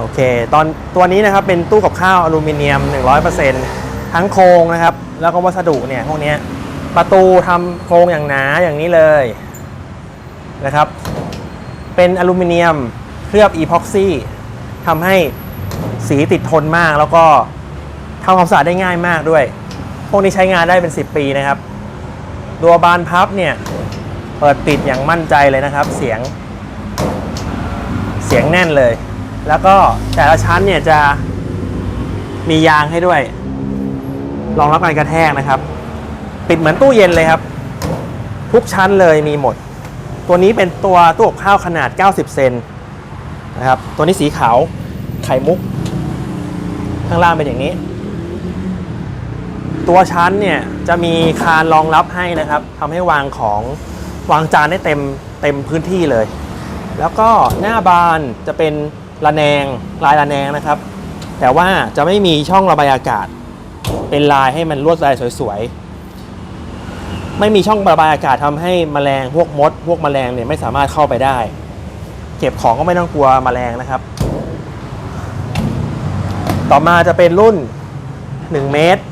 โอเค ตอนตัวนี้นะครับเป็นตู้กับข้าวอลูมิเนียม 100%ทั้งโครงนะครับ แล้วก็วัสดุเนี่ยพวกนี้ประตูทำโครงอย่างหนาอย่างนี้เลยนะครับ เป็นอลูมิเนียมเคลือบอีพ็อกซี่ทำให้สีติดทนมากแล้วก็ทำความสะอาดได้ง่ายมากด้วย พวกนี้ใช้งานได้เป็น 10 ปีนะครับตัวบานพับเนี่ยเปิดปิดอย่างมั่นใจเลยนะครับ เสียง เสียงแน่นเลย แล้วก็แต่ละชั้นเนี่ยจะมียางให้ด้วยรองรับการกระแทกนะครับ ปิดเหมือนตู้เย็นเลยครับ ทุกชั้นเลยมีหมด ตัวนี้เป็นตัวตู้กับข้าวขนาด 90 เซนนะครับ ตัวนี้สีขาวไข่มุก ข้างล่างเป็นอย่างนี้ ตัวชั้นเนี่ยจะมีคานรองรับให้นะครับทำให้วางของวางจานได้เต็มเต็มพื้นที่เลย แล้วก็หน้าบานจะเป็น ระแนงลายระแนงนะครับ แต่ว่าจะไม่มีช่องระบายอากาศ เป็นลายให้มันลวดลายสวยๆ ไม่มีช่องระบายอากาศทำให้แมลงพวกมด พวกแมลงเนี่ยไม่สามารถเข้าไปได้ เก็บของก็ไม่ต้องกลัวแมลงนะครับ ต่อมาจะเป็นรุ่น 1 เมตร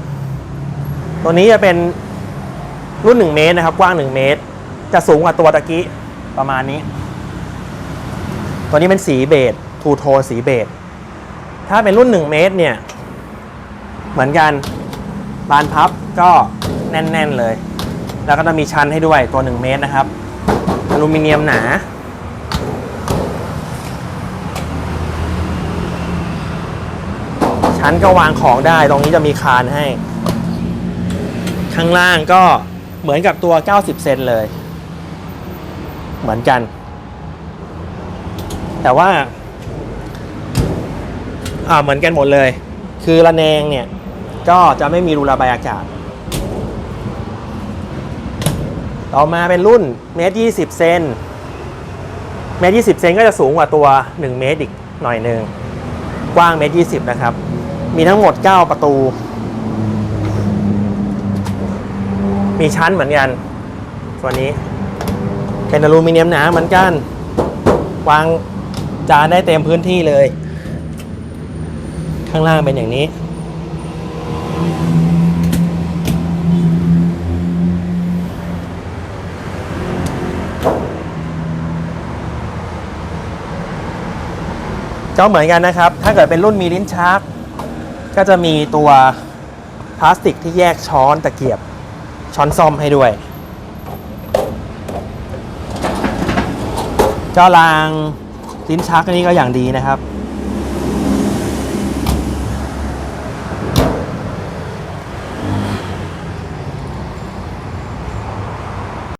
ตัวนี้จะเป็นรุ่น 1 เมตรนะครับ กว้าง 1 เมตร จะสูงกว่าตัวตะกี้ประมาณนี้ ตัวนี้เป็นสีเบจ ทูโทสีเบจถ้าเป็นรุ่น 1 เมตรเนี่ย เหมือนกันบานพับก็แน่น ๆ เลย แล้วก็จะมีชั้นให้ด้วยตัว 1 เมตรนะครับอลูมิเนียมหนาชั้นก็วางของได้ ตรงนี้จะมีคานให้ ข้างล่างก็เหมือนกับตัว 90 เซนเลย เหมือนกัน แต่ว่า อ่าเหมือนกันหมดเลย คือระแนงเนี่ย ก็จะไม่มีรูระบายอากาศ ต่อมาเป็นรุ่นเมตรยี่สิบเซนเมตรยี่สิบเซนก็จะสูงกว่าตัว 1 เมตรอีกหน่อยหนึ่งกว้างเมตรยี่สิบนะครับ มีทั้งหมด 9 ประตู มีชั้นเหมือนกัน ตัวนี้ เป็นอลูมิเนียมหนาเหมือนกัน วางจานได้เต็มพื้นที่เลย ข้างล่างเป็นอย่างนี้ ก็เหมือนกันนะครับ ถ้าเกิดเป็นรุ่นมีลิ้นชัก ก็จะมีตัวพลาสติกที่แยกช้อนตะเกียบช้อนซ่อมให้ด้วยเจ้ารางลิ้นชักนนี้ก็อย่างดีนะครับ